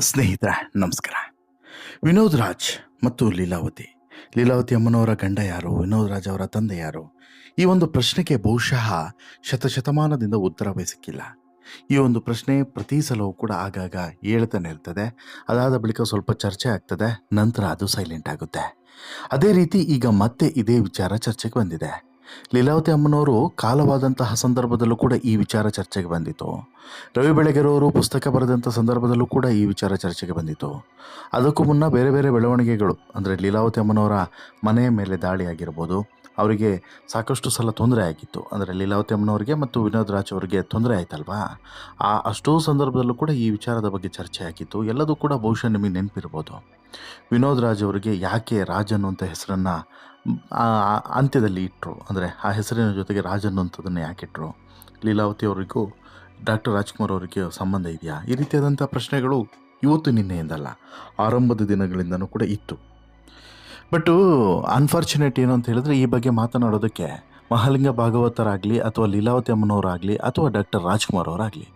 ಸ್ನೇಹಿತರೆ, ನಮಸ್ಕಾರ. ವಿನೋದ್ ರಾಜ್ ಮತ್ತು ಲೀಲಾವತಿ. ಲೀಲಾವತಿ ಅಮ್ಮನವರ ಗಂಡ ಯಾರು? ವಿನೋದ್ ರಾಜ್ ಅವರ ತಂದೆ ಯಾರು? ಈ ಒಂದು ಪ್ರಶ್ನೆಗೆ ಬಹುಶಃ ಶತಶತಮಾನದಿಂದ ಉತ್ತರವೇ ಸಿಕ್ಕಿಲ್ಲ ಈ ಒಂದು ಪ್ರಶ್ನೆ ಪ್ರತಿ ಸಲವೂ ಕೂಡ ಆಗಾಗ ಹೇಳ್ತಾನೆ ಇರ್ತದೆ. ಅದಾದ ಬಳಿಕ ಸ್ವಲ್ಪ ಚರ್ಚೆ ಆಗ್ತದೆ, ನಂತರ ಅದು ಸೈಲೆಂಟ್ ಆಗುತ್ತೆ. ಅದೇ ರೀತಿ ಈಗ ಮತ್ತೆ ಇದೇ ವಿಚಾರ ಚರ್ಚೆಗೆ ಬಂದಿದೆ. ಲೀಲಾವತಿ ಅಮ್ಮನವರು ಕಾಲವಾದಂತಹ ಸಂದರ್ಭದಲ್ಲೂ ಕೂಡ ಈ ವಿಚಾರ ಚರ್ಚೆಗೆ ಬಂದಿತ್ತು ರವಿ ಬೆಳಗೆರೆಯವರು ಪುಸ್ತಕ ಬರೆದಂಥ ಸಂದರ್ಭದಲ್ಲೂ ಕೂಡ ಈ ವಿಚಾರ ಚರ್ಚೆಗೆ ಬಂದಿತ್ತು ಅದಕ್ಕೂ ಮುನ್ನ ಬೇರೆ ಬೇರೆ ಬೆಳವಣಿಗೆಗಳು, ಅಂದರೆ ಲೀಲಾವತಿ ಅಮ್ಮನವರ ಮನೆಯ ಮೇಲೆ ದಾಳಿ ಆಗಿರ್ಬೋದು ಅವರಿಗೆ ಸಾಕಷ್ಟು ಸಲ ತೊಂದರೆ ಆಗಿತ್ತು. ಅಂದರೆ ಲೀಲಾವತಿ ಅಮ್ಮನವರಿಗೆ ಮತ್ತು ವಿನೋದ್ ರಾಜ್ ಅವರಿಗೆ ತೊಂದರೆ ಆಯ್ತಲ್ವಾ? ಆ ಅಷ್ಟೋ ಸಂದರ್ಭದಲ್ಲೂ ಕೂಡ ಈ ವಿಚಾರದ ಬಗ್ಗೆ ಚರ್ಚೆ ಆಗಿತ್ತು. ಎಲ್ಲದೂ ಕೂಡ ಬಹುಶಃ ನಿಮಗೆ ನೆನಪಿರ್ಬೋದು. ವಿನೋದ್ ರಾಜ್ ಅವರಿಗೆ ಯಾಕೆ ರಾಜ್ ಅನ್ನುವಂಥ ಹೆಸರನ್ನು ಅಂತ್ಯದಲ್ಲಿ ಇಟ್ಟರು ಅಂದರೆ ಆ ಹೆಸರಿನ ಜೊತೆಗೆ ರಾಜ್ ಅನ್ನುವಂಥದ್ದನ್ನು ಯಾಕೆ ಇಟ್ಟರು ಲೀಲಾವತಿ ಅವರಿಗೂ ಡಾಕ್ಟರ್ ರಾಜ್ಕುಮಾರ್ ಅವರಿಗೆ ಸಂಬಂಧ ಇದೆಯಾ? ಈ ರೀತಿಯಾದಂಥ ಪ್ರಶ್ನೆಗಳು ಇವತ್ತು ನಿನ್ನೆಯಿಂದಲ್ಲ, ಆರಂಭದ ದಿನಗಳಿಂದನೂ ಕೂಡ ಇತ್ತು. ಬಟ್ಟು ಅನ್ಫಾರ್ಚುನೇಟ್ ಏನು ಅಂತ ಹೇಳಿದ್ರೆ ಈ ಬಗ್ಗೆ ಮಾತನಾಡೋದಕ್ಕೆ ಮಹಾಲಿಂಗ ಭಾಗವತರಾಗಲಿ ಅಥವಾ ಲೀಲಾವತಿ ಅಮ್ಮನವರಾಗಲಿ ಅಥವಾ ಡಾಕ್ಟರ್ ರಾಜ್ಕುಮಾರ್ ಅವರಾಗಲಿ,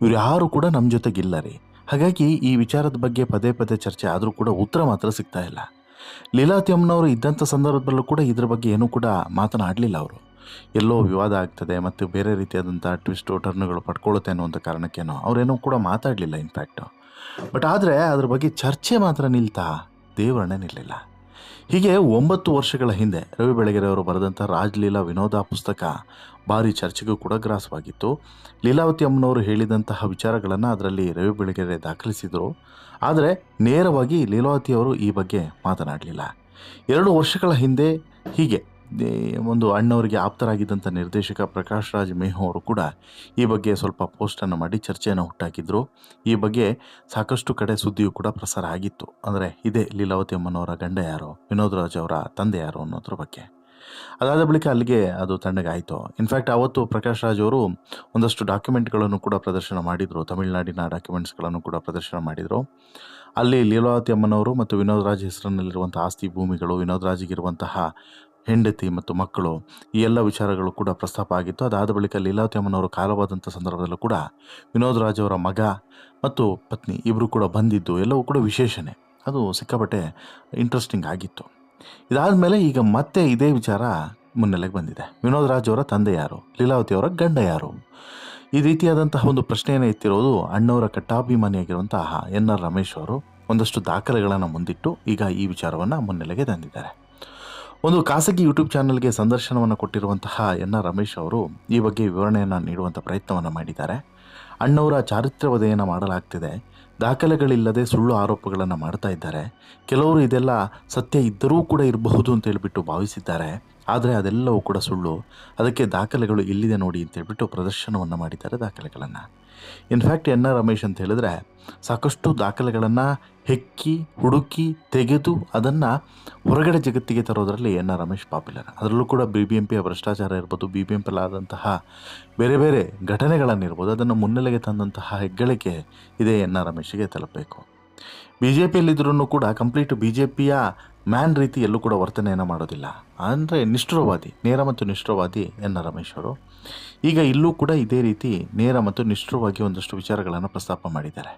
ಇವರು ಯಾರು ಕೂಡ ನಮ್ಮ ಜೊತೆಗಿಲ್ಲ ರೀ. ಹಾಗಾಗಿ ಈ ವಿಚಾರದ ಬಗ್ಗೆ ಪದೇ ಪದೇ ಚರ್ಚೆ ಆದರೂ ಕೂಡ ಉತ್ತರ ಮಾತ್ರ ಸಿಗ್ತಾ ಇಲ್ಲ. ಲೀಲಾವತಿ ಅಮ್ಮನವರು ಇದ್ದಂಥ ಸಂದರ್ಭದಲ್ಲೂ ಕೂಡ ಇದ್ರ ಬಗ್ಗೆ ಏನೂ ಕೂಡ ಮಾತನಾಡಲಿಲ್ಲ ಅವರು. ಎಲ್ಲೋ ವಿವಾದ ಆಗ್ತದೆ ಮತ್ತು ಬೇರೆ ರೀತಿಯಾದಂಥ ಟ್ವಿಸ್ಟು ಟರ್ನ್ಗಳು ಪಡ್ಕೊಳ್ಳುತ್ತೆ ಒಂದು ಕಾರಣಕ್ಕೇನೋ ಅವರೇನೂ ಕೂಡ ಮಾತಾಡಲಿಲ್ಲ ಇನ್ಫ್ಯಾಕ್ಟು ಬಟ್ ಆದರೆ ಅದ್ರ ಬಗ್ಗೆ ಚರ್ಚೆ ಮಾತ್ರ ನಿಲ್ತಾ ದೇವರನ್ನೇ ನಿಲ್ಲಲಿಲ್ಲ ಹೀಗೆ ಒಂಬತ್ತು ವರ್ಷಗಳ ಹಿಂದೆ ರವಿ ಬೆಳಗೆರೆ ಅವರು ಬರೆದಂಥ ರಾಜ್ಲೀಲಾ ವಿನೋದ ಪುಸ್ತಕ ಭಾರಿ ಚರ್ಚೆಗೂ ಕೂಡ ಗ್ರಾಸವಾಗಿತ್ತು. ಲೀಲಾವತಿ ಅಮ್ಮನವರು ಹೇಳಿದಂತಹ ವಿಚಾರಗಳನ್ನು ಅದರಲ್ಲಿ ರವಿ ಬೆಳಗೆರೆ ದಾಖಲಿಸಿದರು. ಆದರೆ ನೇರವಾಗಿ ಲೀಲಾವತಿ ಅವರು ಈ ಬಗ್ಗೆ ಮಾತನಾಡಲಿಲ್ಲ. ಎರಡು ವರ್ಷಗಳ ಹಿಂದೆ ಹೀಗೆ ಒಂದು ಅಣ್ಣವರಿಗೆ ಆಪ್ತರಾಗಿದ್ದಂಥ ನಿರ್ದೇಶಕ ಪ್ರಕಾಶ್ ರಾಜ್ ಮೇಹೋ ಅವರು ಕೂಡ ಈ ಬಗ್ಗೆ ಸ್ವಲ್ಪ ಪೋಸ್ಟನ್ನು ಮಾಡಿ ಚರ್ಚೆಯನ್ನು ಹುಟ್ಟಾಕಿದ್ರು. ಈ ಬಗ್ಗೆ ಸಾಕಷ್ಟು ಕಡೆ ಸುದ್ದಿಯೂ ಕೂಡ ಪ್ರಸಾರ ಆಗಿತ್ತು. ಅಂದರೆ ಇದೇ ಲೀಲಾವತಿ ಅಮ್ಮನವರ ಗಂಡ ಯಾರು, ವಿನೋದ್ ರಾಜ್ ಅವರ ತಂದೆ ಯಾರು ಅನ್ನೋದ್ರ ಬಗ್ಗೆ. ಅದಾದ ಬಳಿಕ ಅಲ್ಲಿಗೆ ಅದು ತಣ್ಣಗಾಯಿತು ಇನ್ಫ್ಯಾಕ್ಟ್ ಆವತ್ತು ಪ್ರಕಾಶ್ ರಾಜ್ ಅವರು ಒಂದಷ್ಟು ಡಾಕ್ಯುಮೆಂಟ್ಗಳನ್ನು ಕೂಡ ಪ್ರದರ್ಶನ ಮಾಡಿದರು. ತಮಿಳುನಾಡಿನ ಡಾಕ್ಯುಮೆಂಟ್ಸ್ಗಳನ್ನು ಕೂಡ ಪ್ರದರ್ಶನ ಮಾಡಿದರು. ಅಲ್ಲಿ ಲೀಲಾವತಿ ಅಮ್ಮನವರು ಮತ್ತು ವಿನೋದ್ ರಾಜ್ ಹೆಸರಿನಲ್ಲಿರುವಂಥ ಆಸ್ತಿ ಭೂಮಿಗಳು, ವಿನೋದ್ ರಾಜ್ಗಿರುವಂತಹ ಹೆಂಡತಿ ಮತ್ತು ಮಕ್ಕಳು ಈ ಎಲ್ಲ ವಿಚಾರಗಳು ಕೂಡ ಪ್ರಸ್ತಾಪ ಆಗಿತ್ತು. ಅದಾದ ಬಳಿಕ ಲೀಲಾವತಿ ಅಮ್ಮನವರು ಕಾಲವಾದಂಥ ಸಂದರ್ಭದಲ್ಲೂ ಕೂಡ ವಿನೋದ್ ರಾಜ್ ಅವರ ಮಗ ಮತ್ತು ಪತ್ನಿ ಇಬ್ಬರು ಕೂಡ ಬಂದಿದ್ದು, ಎಲ್ಲವೂ ಕೂಡ ವಿಶೇಷಣೆ ಅದು ಸಿಕ್ಕಾಪಟ್ಟೆ ಇಂಟ್ರೆಸ್ಟಿಂಗ್ ಆಗಿತ್ತು. ಇದಾದ ಮೇಲೆ ಈಗ ಮತ್ತೆ ಇದೇ ವಿಚಾರ ಮುನ್ನೆಲೆಗೆ ಬಂದಿದೆ. ವಿನೋದ್ ರಾಜ್ ಅವರ ತಂದೆ ಯಾರು? ಲೀಲಾವತಿ ಅವರ ಗಂಡ ಯಾರು? ಈ ರೀತಿಯಾದಂತಹ ಒಂದು ಪ್ರಶ್ನೆಯನ್ನು ಎತ್ತಿರೋದು ಅಣ್ಣವರ ಕಟ್ಟಾಭಿಮಾನಿಯಾಗಿರುವಂತಹ ಎನ್ ಆರ್ ರಮೇಶ್ ಅವರು. ಒಂದಷ್ಟು ದಾಖಲೆಗಳನ್ನು ಮುಂದಿಟ್ಟು ಈಗ ಈ ವಿಚಾರವನ್ನು ಮುನ್ನೆಲೆಗೆ ತಂದಿದ್ದಾರೆ. ಒಂದು ಖಾಸಗಿ ಯೂಟ್ಯೂಬ್ ಚಾನಲ್ಗೆ ಸಂದರ್ಶನವನ್ನು ಕೊಟ್ಟಿರುವಂತಹ ಎನ್ ಆರ್ ರಮೇಶ್ ಅವರು ಈ ಬಗ್ಗೆ ವಿವರಣೆಯನ್ನು ನೀಡುವಂಥ ಪ್ರಯತ್ನವನ್ನು ಮಾಡಿದ್ದಾರೆ. ಅಣ್ಣವರ ಚಾರಿತ್ರ್ಯವಧೆಯನ್ನು ಮಾಡಲಾಗ್ತಿದೆ. ದಾಖಲೆಗಳಿಲ್ಲದೆ ಸುಳ್ಳು ಆರೋಪಗಳನ್ನು ಮಾಡ್ತಾ ಇದ್ದಾರೆ. ಕೆಲವರು ಇದೆಲ್ಲ ಸತ್ಯ ಇದ್ದರೂ ಕೂಡ ಇರಬಹುದು ಅಂತ ಹೇಳಿಬಿಟ್ಟು ಭಾವಿಸಿದ್ದಾರೆ. ಆದರೆ ಅದೆಲ್ಲವೂ ಕೂಡ ಸುಳ್ಳು. ಅದಕ್ಕೆ ದಾಖಲೆಗಳು ಇಲ್ಲಿದೆ ನೋಡಿ ಅಂತ ಹೇಳ್ಬಿಟ್ಟು ಪ್ರದರ್ಶನವನ್ನು ಮಾಡಿದ್ದಾರೆ ದಾಖಲೆಗಳನ್ನು. ಇನ್ಫ್ಯಾಕ್ಟ್ ಎನ್ ಆರ್ ರಮೇಶ್ ಅಂತ ಹೇಳಿದ್ರೆ ಸಾಕಷ್ಟು ದಾಖಲೆಗಳನ್ನು ಹೆಕ್ಕಿ, ಹುಡುಕಿ, ತೆಗೆದು ಅದನ್ನು ಹೊರಗಡೆ ಜಗತ್ತಿಗೆ ತರೋದರಲ್ಲಿ ಎನ್ ಆರ್ ರಮೇಶ್ ಪಾಪ್ಯುಲರ್. ಅದರಲ್ಲೂ ಕೂಡ ಬಿ ಬಿ ಎಂ ಪಿಯ ಭ್ರಷ್ಟಾಚಾರ ಇರ್ಬೋದು ಬಿ ಬಿ ಎಂ ಬೇರೆ ಬೇರೆ ಘಟನೆಗಳನ್ನಿರ್ಬೋದು, ಅದನ್ನು ಮುನ್ನೆಲೆಗೆ ತಂದಂತಹ ಹೆಗ್ಗಳಿಕೆ ಇದೇ ಎನ್ ಆರ್ ರಮೇಶಿಗೆ ತಲುಪಬೇಕು. ಬಿ ಜೆ ಪಿಯಲ್ಲಿದ್ದರೂ ಕೂಡ ಕಂಪ್ಲೀಟ್ ಬಿ ಜೆ ಪಿಯ ಮ್ಯಾನ್ ರೀತಿ ಎಲ್ಲೂ ಕೂಡ ವರ್ತನೆಯನ್ನು ಮಾಡೋದಿಲ್ಲ. ಅಂದರೆ ನಿಷ್ಠುರವಾದಿ, ನೇರ ಮತ್ತು ನಿಷ್ಠುರವಾದಿ ಎನ್ ಆರ್ ರಮೇಶ್ ಅವರು ಈಗ ಇಲ್ಲೂ ಕೂಡ ಇದೇ ರೀತಿ ನೇರ ಮತ್ತು ನಿಷ್ಠುರವಾಗಿ ಒಂದಷ್ಟು ವಿಚಾರಗಳನ್ನು ಪ್ರಸ್ತಾಪ ಮಾಡಿದ್ದಾರೆ.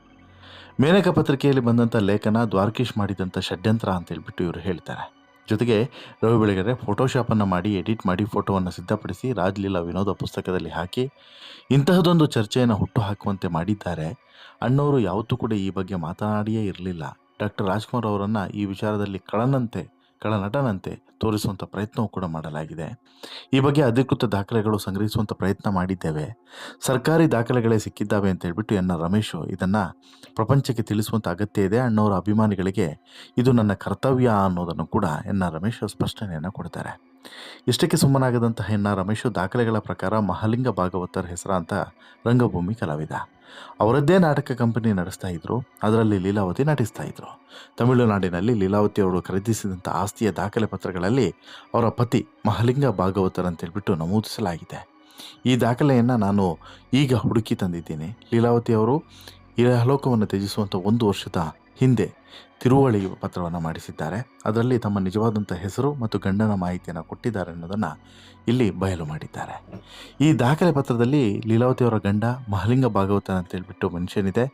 ಮೇನಕ ಪತ್ರಿಕೆಯಲ್ಲಿ ಬಂದಂಥ ಲೇಖನ ದ್ವಾರಕೀಶ್ ಮಾಡಿದಂಥ ಷಡ್ಯಂತ್ರ ಅಂತ ಹೇಳ್ಬಿಟ್ಟು ಇವರು ಹೇಳ್ತಾರೆ. ಜೊತೆಗೆ ರವಿ ಬೆಳಗೆರೆ ಫೋಟೋಶಾಪನ್ನು ಮಾಡಿ, ಎಡಿಟ್ ಮಾಡಿ ಫೋಟೋವನ್ನು ಸಿದ್ಧಪಡಿಸಿ ರಾಜ್ಲೀಲಾ ವಿನೋದ ಪುಸ್ತಕದಲ್ಲಿ ಹಾಕಿ ಇಂತಹದೊಂದು ಚರ್ಚೆಯನ್ನು ಹುಟ್ಟು ಹಾಕುವಂತೆ ಮಾಡಿದ್ದಾರೆ. ಅಣ್ಣವರು ಯಾವತ್ತೂ ಕೂಡ ಈ ಬಗ್ಗೆ ಮಾತನಾಡಿಯೇ ಇರಲಿಲ್ಲ. ಡಾಕ್ಟರ್ ರಾಜ್ಕುಮಾರ್ ಅವರನ್ನು ಈ ವಿಚಾರದಲ್ಲಿ ಕಳನಂತೆ, ಕಳನಟನಂತೆ ತೋರಿಸುವಂಥ ಪ್ರಯತ್ನವೂ ಕೂಡ ಮಾಡಲಾಗಿದೆ. ಈ ಬಗ್ಗೆ ಅಧಿಕೃತ ದಾಖಲೆಗಳು ಸಂಗ್ರಹಿಸುವಂಥ ಪ್ರಯತ್ನ ಮಾಡಿದ್ದೇವೆ. ಸರ್ಕಾರಿ ದಾಖಲೆಗಳೇ ಸಿಕ್ಕಿದ್ದಾವೆ ಅಂತ ಹೇಳ್ಬಿಟ್ಟು ಎನ್ನ ರಮೇಶು ಇದನ್ನು ಪ್ರಪಂಚಕ್ಕೆ ತಿಳಿಸುವಂಥ ಅಗತ್ಯ ಇದೆ. ಅಣ್ಣವರ ಅಭಿಮಾನಿಗಳಿಗೆ ಇದು ನನ್ನ ಕರ್ತವ್ಯ ಅನ್ನೋದನ್ನು ಕೂಡ ಎನ್ನ ರಮೇಶ್ ಸ್ಪಷ್ಟನೆಯನ್ನು ಕೊಡ್ತಾರೆ. ಇಷ್ಟಕ್ಕೆ ಸುಮ್ಮನಾಗದಂತಹ ಹೆಣ್ಣ ರಮೇಶು ದಾಖಲೆಗಳ ಪ್ರಕಾರ ಮಹಾಲಿಂಗ ಭಾಗವತರ್ ಹೆಸರಾಂತ ರಂಗಭೂಮಿ ಕಲಾವಿದ. ಅವರದ್ದೇ ನಾಟಕ ಕಂಪನಿ ನಡೆಸ್ತಾ ಇದ್ರು, ಅದರಲ್ಲಿ ಲೀಲಾವತಿ ನಟಿಸ್ತಾ ಇದ್ರು. ತಮಿಳುನಾಡಿನಲ್ಲಿ ಲೀಲಾವತಿ ಅವರು ಖರೀದಿಸಿದಂಥ ಆಸ್ತಿಯ ದಾಖಲೆ ಪತ್ರಗಳಲ್ಲಿ ಅವರ ಪತಿ ಮಹಾಲಿಂಗ ಭಾಗವತರ್ ಅಂತ ಹೇಳ್ಬಿಟ್ಟು ನಮೂದಿಸಲಾಗಿದೆ. ಈ ದಾಖಲೆಯನ್ನು ನಾನು ಈಗ ಹುಡುಕಿ ತಂದಿದ್ದೀನಿ. ಲೀಲಾವತಿ ಅವರು ಇಹಲೋಕವನ್ನು ಲೋಕವನ್ನು ತ್ಯಜಿಸುವಂಥ ಒಂದು ವರ್ಷದ ಹಿಂದೆ ತಿರುವಳಿ ಪತ್ರವನ್ನು ಮಾಡಿಸಿದ್ದಾರೆ. ಅದರಲ್ಲಿ ತಮ್ಮ ನಿಜವಾದಂಥ ಹೆಸರು ಮತ್ತು ಗಂಡನ ಮಾಹಿತಿಯನ್ನು ಕೊಟ್ಟಿದ್ದಾರೆ ಅನ್ನೋದನ್ನು ಇಲ್ಲಿ ಬಯಲು ಮಾಡಿದ್ದಾರೆ. ಈ ದಾಖಲೆ ಪತ್ರದಲ್ಲಿ ಲೀಲಾವತಿಯವರ ಗಂಡ ಮಹಲಿಂಗ ಭಾಗವತನ ಅಂತ ಹೇಳಿಬಿಟ್ಟು ಮೆನ್ಷನ್ ಇದೆ.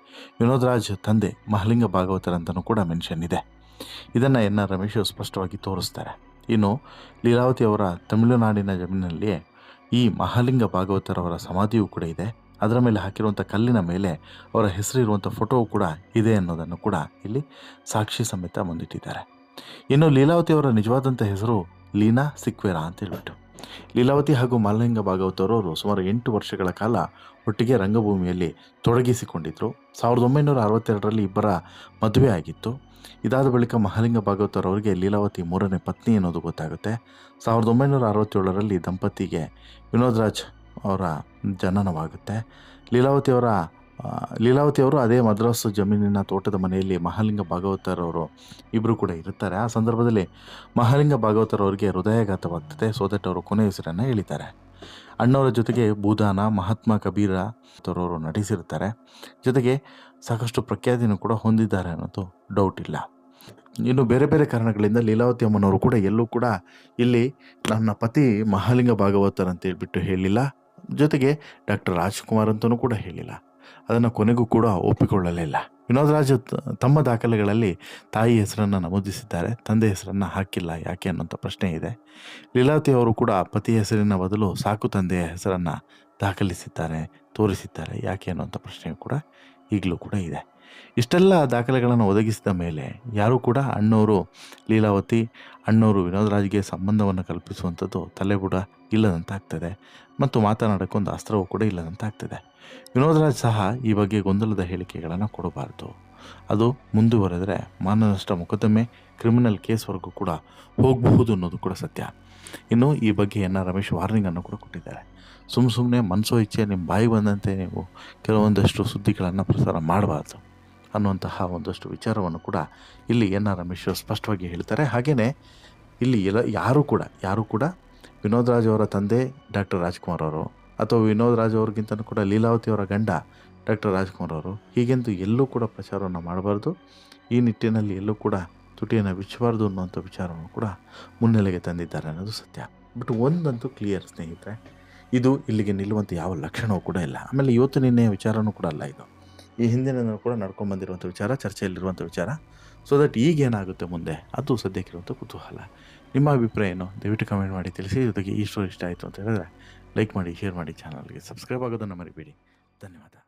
ವಿನೋದ್ ರಾಜ್ ತಂದೆ ಮಹಲಿಂಗ ಭಾಗವತರ ಅಂತಲೂ ಕೂಡ ಮೆನ್ಷನ್ ಇದೆ. ಇದನ್ನು ಎನ್ ರಮೇಶ್ ಸ್ಪಷ್ಟವಾಗಿ ತೋರಿಸ್ತಾರೆ. ಇನ್ನು ಲೀಲಾವತಿ ಅವರ ತಮಿಳುನಾಡಿನ ಜಮೀನಿನಲ್ಲಿಯೇ ಈ ಮಹಾಲಿಂಗ ಭಾಗವತರವರ ಸಮಾಧಿಯೂ ಕೂಡ ಇದೆ. ಅದರ ಮೇಲೆ ಹಾಕಿರುವಂಥ ಕಲ್ಲಿನ ಮೇಲೆ ಅವರ ಹೆಸರು ಇರುವಂಥ ಫೋಟೋ ಕೂಡ ಇದೆ ಅನ್ನೋದನ್ನು ಕೂಡ ಇಲ್ಲಿ ಸಾಕ್ಷಿ ಸಮೇತ ಮುಂದಿಟ್ಟಿದ್ದಾರೆ. ಇನ್ನು ಲೀಲಾವತಿ ಅವರ ನಿಜವಾದಂಥ ಹೆಸರು ಲೀನಾ ಸಿಕ್ವೇರಾ ಅಂತ ಹೇಳ್ಬಿಟ್ಟು. ಲೀಲಾವತಿ ಹಾಗೂ ಮಹಲಿಂಗ ಭಾಗವತರವರು ಸುಮಾರು ಎಂಟು ವರ್ಷಗಳ ಕಾಲ ಒಟ್ಟಿಗೆ ರಂಗಭೂಮಿಯಲ್ಲಿ ತೊಡಗಿಸಿಕೊಂಡಿದ್ದರು ಸಾವಿರದ ಒಂಬೈನೂರ ಅರವತ್ತೆರಡರಲ್ಲಿ ಇಬ್ಬರ ಮದುವೆ ಆಗಿತ್ತು. ಇದಾದ ಬಳಿಕ ಮಹಾಲಿಂಗ ಭಾಗವತರವರಿಗೆ ಲೀಲಾವತಿ ಮೂರನೇ ಪತ್ನಿ ಅನ್ನೋದು ಗೊತ್ತಾಗುತ್ತೆ. ಸಾವಿರದ ಒಂಬೈನೂರ ಅರವತ್ತೇಳರಲ್ಲಿ ದಂಪತಿಗೆ ವಿನೋದ್ ರಾಜ್ ಅವರ ಜನನವಾಗುತ್ತೆ. ಲೀಲಾವತಿ ಅವರ ಲೀಲಾವತಿ ಅವರು ಅದೇ ಮದ್ರಾಸು ಜಮೀನಿನ ತೋಟದ ಮನೆಯಲ್ಲಿ ಮಹಾಲಿಂಗ ಭಾಗವತರವರು ಇಬ್ಬರು ಕೂಡ ಇರುತ್ತಾರೆ ಆ ಸಂದರ್ಭದಲ್ಲಿ ಮಹಾಲಿಂಗ ಭಾಗವತರವರಿಗೆ ಹೃದಯಾಘಾತವಾಗ್ತದೆ. ಸೊ ದಟ್ ಅವರು ಕೊನೆ ಹೆಸರನ್ನು ಹೇಳಿದ್ದಾರೆ. ಅಣ್ಣವರ ಜೊತೆಗೆ ಭೂದಾನ ಮಹಾತ್ಮ ಕಬೀರ ಅವರು ನಟಿಸಿರುತ್ತಾರೆ ಜೊತೆಗೆ ಸಾಕಷ್ಟು ಪ್ರಖ್ಯಾತಿಯನ್ನು ಕೂಡ ಹೊಂದಿದ್ದಾರೆ ಅನ್ನೋದು ಡೌಟ್ ಇಲ್ಲ. ಇನ್ನು ಬೇರೆ ಬೇರೆ ಕಾರಣಗಳಿಂದ ಲೀಲಾವತಿ ಅಮ್ಮನವರು ಕೂಡ ಎಲ್ಲೂ ಕೂಡ ಇಲ್ಲಿ ನನ್ನ ಪತಿ ಮಹಾಲಿಂಗ ಭಾಗವತರ್ ಅಂತ ಹೇಳ್ಬಿಟ್ಟು ಹೇಳಿಲ್ಲ. ಜೊತೆಗೆ ಡಾಕ್ಟರ್ ರಾಜ್ಕುಮಾರ್ ಅಂತಲೂ ಕೂಡ ಹೇಳಿಲ್ಲ. ಅದನ್ನು ಕೊನೆಗೂ ಕೂಡ ಒಪ್ಪಿಕೊಳ್ಳಲಿಲ್ಲ. ವಿನೋದ್ ರಾಜ್ ತಮ್ಮ ದಾಖಲೆಗಳಲ್ಲಿ ತಾಯಿ ಹೆಸರನ್ನು ನಮೂದಿಸಿದ್ದಾರೆ, ತಂದೆ ಹೆಸರನ್ನು ಹಾಕಿಲ್ಲ ಯಾಕೆ ಅನ್ನೋಂಥ ಪ್ರಶ್ನೆ ಇದೆ. ಲೀಲಾವತಿ ಅವರು ಕೂಡ ಪತಿ ಹೆಸರಿನ ಬದಲು ಸಾಕು ತಂದೆಯ ಹೆಸರನ್ನು ದಾಖಲಿಸಿದ್ದಾರೆ, ತೋರಿಸಿದ್ದಾರೆ ಯಾಕೆ ಅನ್ನೋಂಥ ಪ್ರಶ್ನೆ ಕೂಡ ಈಗಲೂ ಕೂಡ ಇದೆ. ಇಷ್ಟೆಲ್ಲ ದಾಖಲೆಗಳನ್ನು ಒದಗಿಸಿದ ಮೇಲೆ ಯಾರೂ ಕೂಡ ಅಣ್ಣವರು ಲೀಲಾವತಿ ಅಣ್ಣವರು ವಿನೋದರಾಜ್ಗೆ ಸಂಬಂಧವನ್ನು ಕಲ್ಪಿಸುವಂಥದ್ದು ತಲೆಬುಡ ಇಲ್ಲದಂತಾಗ್ತದೆ ಮತ್ತು ಮಾತನಾಡೋಕ್ಕೊಂದು ಅಸ್ತ್ರವೂ ಕೂಡ ಇಲ್ಲದಂತಾಗ್ತದೆ. ವಿನೋದರಾಜ್ ಸಹ ಈ ಬಗ್ಗೆ ಗೊಂದಲದ ಹೇಳಿಕೆಗಳನ್ನು ಕೊಡಬಾರ್ದು. ಅದು ಮುಂದುವರೆದರೆ ಮಾನನಷ್ಟ ಮೊಕದ್ದಮೆ, ಕ್ರಿಮಿನಲ್ ಕೇಸ್ವರೆಗೂ ಕೂಡ ಹೋಗಬಹುದು ಅನ್ನೋದು ಕೂಡ ಸತ್ಯ. ಇನ್ನು ಈ ಬಗ್ಗೆ ಎನ್ ಆರ್ ರಮೇಶ್ ವಾರ್ನಿಂಗನ್ನು ಕೂಡ ಕೊಟ್ಟಿದ್ದಾರೆ. ಸುಮ್ಮ ಸುಮ್ಮನೆ ಮನಸೋ ಇಚ್ಛೆ ನಿಮ್ಮ ಬಾಯಿ ಬಂದಂತೆ ನೀವು ಕೆಲವೊಂದಷ್ಟು ಸುದ್ದಿಗಳನ್ನು ಪ್ರಸಾರ ಮಾಡಬಾರ್ದು. ಅನ್ನುವಂತಹ ಒಂದಷ್ಟು ವಿಚಾರವನ್ನು ಕೂಡ ಇಲ್ಲಿ ಎನ್ ಆರ್ ರಮೇಶ್ ಸ್ಪಷ್ಟವಾಗಿ ಹೇಳ್ತಾರೆ. ಹಾಗೆಯೇ ಇಲ್ಲಿ ಎಲ್ಲ ಯಾರೂ ಕೂಡ ಯಾರೂ ಕೂಡ ವಿನೋದ್ ರಾಜ್ ಅವರ ತಂದೆ ಡಾಕ್ಟರ್ ರಾಜ್ಕುಮಾರ್ ಅವರು ಅಥವಾ ವಿನೋದ್ ರಾಜ್ ಅವ್ರಿಗಿಂತಲೂ ಕೂಡ ಲೀಲಾವತಿ ಅವರ ಗಂಡ ಡಾಕ್ಟರ್ ರಾಜ್ಕುಮಾರ್ ಅವರು ಹೀಗೆಂದು ಎಲ್ಲೂ ಕೂಡ ಪ್ರಚಾರವನ್ನು ಮಾಡಬಾರ್ದು. ಈ ನಿಟ್ಟಿನಲ್ಲಿ ಎಲ್ಲೂ ಕೂಡ ತುಟಿಯನ್ನು ಬಿಚ್ಚಬಾರ್ದು ಅನ್ನುವಂಥ ವಿಚಾರವನ್ನು ಕೂಡ ಮುನ್ನೆಲೆಗೆ ತಂದಿದ್ದಾರೆ ಅನ್ನೋದು ಸತ್ಯ. ಬಟ್ ಒಂದಂತೂ ಕ್ಲಿಯರ್ ಸ್ನೇಹಿತರೆ, ಇದು ಇಲ್ಲಿಗೆ ನಿಲ್ಲುವಂಥ ಯಾವ ಲಕ್ಷಣವೂ ಕೂಡ ಇಲ್ಲ. ಆಮೇಲೆ ಇವತ್ತು ನಿನ್ನೆಯ ವಿಚಾರವೂ ಕೂಡ ಅಲ್ಲ ಇದು. ಈ ಹಿಂದಿನ ಕೂಡ ನಡ್ಕೊಂಡು ಬಂದಿರುವಂಥ ವಿಚಾರ, ಚರ್ಚೆಯಲ್ಲಿರುವಂಥ ವಿಚಾರ. ಸೊ ದಟ್ ಈಗೇನಾಗುತ್ತೆ ಮುಂದೆ? ಅದು ಸದ್ಯಕ್ಕಿರುವಂಥ ಕುತೂಹಲ. ನಿಮ್ಮ ಅಭಿಪ್ರಾಯ ಏನು? ದಯವಿಟ್ಟು ಕಮೆಂಟ್ ಮಾಡಿ ತಿಳಿಸಿ. ಜೊತೆಗೆ ಈ ಸ್ಟೋರಿ ಇಷ್ಟ ಆಯಿತು ಅಂತ ಹೇಳಿದ್ರೆ ಲೈಕ್ ಮಾಡಿ ಶೇರ್ ಮಾಡಿ ಚಾನಲ್ಗೆ ಸಬ್ಸ್ಕ್ರೈಬ್ ಆಗೋದನ್ನು ಮರಿಬೇಡಿ. ಧನ್ಯವಾದ.